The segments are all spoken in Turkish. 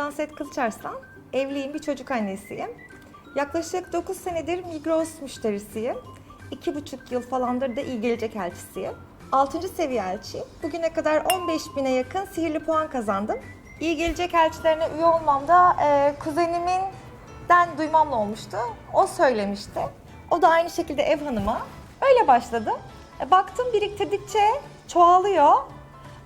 Canset Kılıçarslan. Evliyim, bir çocuk annesiyim. Yaklaşık 9 senedir Migros müşterisiyim. 2,5 yıl falandır da iyi gelecek elçisiyim. 6. seviye elçiyim. Bugüne kadar 15 bine yakın sihirli puan kazandım. İyi gelecek elçilerine üye olmam da e, kuzenimin den duymamla olmuştu. O söylemişti. O da aynı şekilde ev hanıma. Öyle başladı. E, baktım biriktirdikçe çoğalıyor.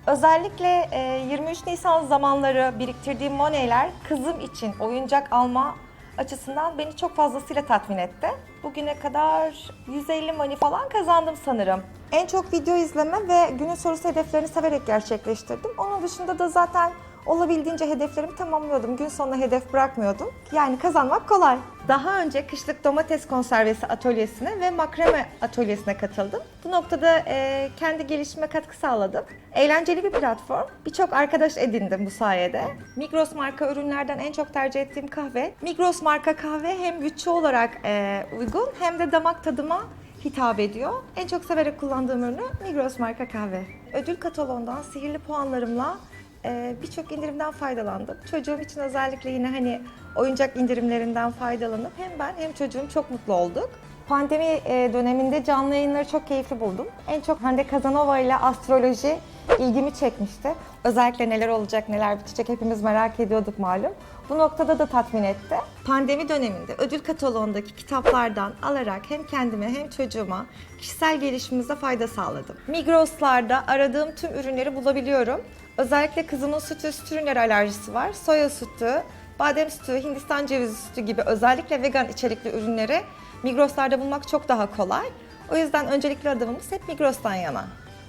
Özellikle e, 23 Nisan zamanları biriktirdiğim moneyler kızım için oyuncak alma açısından beni çok fazlasıyla tatmin etti. Bugüne kadar 150 money falan kazandım sanırım. En çok video izleme ve günün sorusu hedeflerini severek gerçekleştirdim. Onun dışında da zaten olabildiğince hedeflerimi tamamlıyordum. Gün sonuna hedef bırakmıyordum. Yani kazanmak kolay. Daha önce kışlık domates konservesi atölyesine ve makrame atölyesine katıldım. Bu noktada e, kendi gelişime katkı sağladım. Eğlenceli bir platform. Birçok arkadaş edindim bu sayede. Migros marka ürünlerden en çok tercih ettiğim kahve. Migros marka kahve hem bütçe olarak e, uygun hem de damak tadıma hitap ediyor. En çok severek kullandığım ürünü Migros marka kahve. Ödül kataloğundan sihirli puanlarımla ee, birçok indirimden faydalandım. Çocuğum için özellikle yine hani oyuncak indirimlerinden faydalanıp hem ben hem çocuğum çok mutlu olduk. Pandemi e, döneminde canlı yayınları çok keyifli buldum. En çok Hande Kazanova ile astroloji ilgimi çekmişti. Özellikle neler olacak, neler bitecek hepimiz merak ediyorduk malum. Bu noktada da tatmin etti. Pandemi döneminde ödül kataloğundaki kitaplardan alarak hem kendime hem çocuğuma kişisel gelişimimize fayda sağladım. Migros'larda aradığım tüm ürünleri bulabiliyorum. Özellikle kızımın süt ürünleri alerjisi var. Soya sütü, badem sütü, Hindistan cevizi sütü gibi özellikle vegan içerikli ürünleri Migros'larda bulmak çok daha kolay. O yüzden öncelikli adımımız hep Migros'tan yana.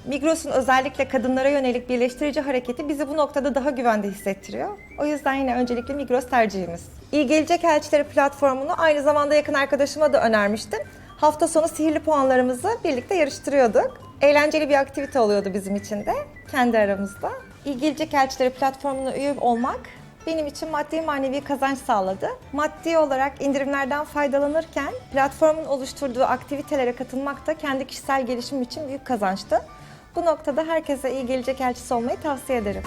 Migros'un özellikle kadınlara yönelik birleştirici hareketi bizi bu noktada daha güvende hissettiriyor. O yüzden yine öncelikli Migros tercihimiz. İyi Gelecek Elçileri platformunu aynı zamanda yakın arkadaşıma da önermiştim. Hafta sonu sihirli puanlarımızı birlikte yarıştırıyorduk. Eğlenceli bir aktivite oluyordu bizim için de kendi aramızda. İyi Gelecek Elçileri platformuna üye olmak benim için maddi manevi kazanç sağladı. Maddi olarak indirimlerden faydalanırken platformun oluşturduğu aktivitelere katılmak da kendi kişisel gelişimim için büyük kazançtı. Bu noktada herkese iyi gelecek elçisi olmayı tavsiye ederim.